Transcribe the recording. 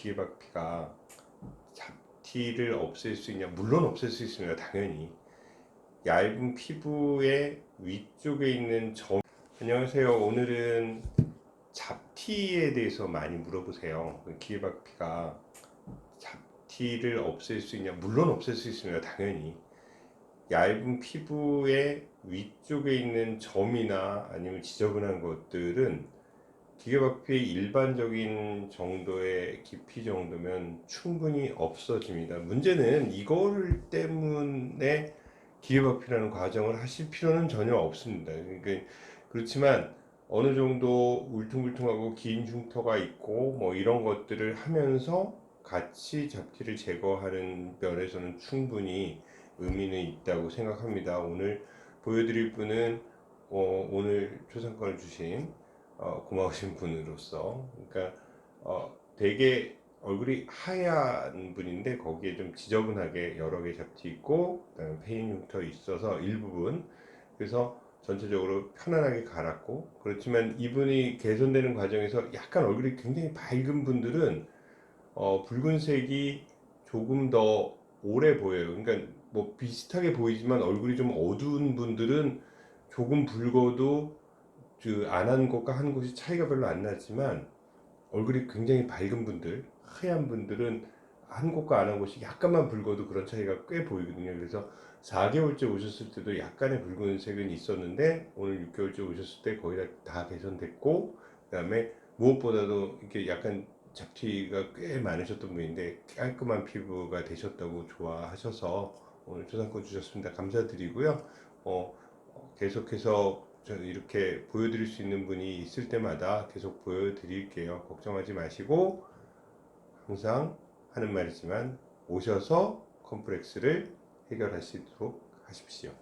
기계박피가 잡티를 없앨 수 있냐? 물론 없앨 수 있습니다. 당연히. 얇은 피부의 위쪽에 있는 점. 안녕하세요. 오늘은 잡티에 대해서 많이 물어보세요. 기계박피가 잡티를 없앨 수 있냐? 물론 없앨 수 있습니다. 당연히. 얇은 피부의 위쪽에 있는 점이나 아니면 지저분한 것들은 기계박피의 일반적인 정도의 깊이 정도면 충분히 없어집니다. 문제는 이거를 때문에 기계박피라는 과정을 하실 필요는 전혀 없습니다. 그러니까 그렇지만 어느 정도 울퉁불퉁하고 긴 흉터가 있고 뭐 이런 것들을 하면서 같이 잡티를 제거하는 면에서는 충분히 의미는 있다고 생각합니다. 오늘 보여드릴 분은 어, 오늘 초상권을 주신 어, 고마우신 분으로서 그러니까 어, 되게 얼굴이 하얀 분인데 거기에 좀 지저분하게 여러 개 잡티 있고 그다음에 페인 흉터 있어서 일부분 그래서 전체적으로 편안하게 갈았고 그렇지만 이분이 개선되는 과정에서 약간 얼굴이 굉장히 밝은 분들은 어, 붉은색이 조금 더 오래 보여요. 그러니까 뭐 비슷하게 보이지만 얼굴이 좀 어두운 분들은 조금 붉어도 그 안한 것과 한 것이 차이가 별로 안 나지만 얼굴이 굉장히 밝은 분들, 하얀 분들은 한 곳과 안 한 곳이 약간만 붉어도 그런 차이가 꽤 보이거든요. 그래서 4개월째 오셨을 때도 약간의 붉은색은 있었는데 오늘 6개월째 오셨을 때 거의 다, 다 개선됐고 그다음에 무엇보다도 이렇게 약간 잡티가 꽤 많으셨던 분인데 깔끔한 피부가 되셨다고 좋아하셔서 오늘 초상권 주셨습니다. 감사드리고요. 어, 어, 계속해서 저는 이렇게 보여드릴 수 있는 분이 있을 때마다 계속 보여드릴게요. 걱정하지 마시고 항상 하는 말이지만 오셔서 컴플렉스를 해결하시도록 하십시오.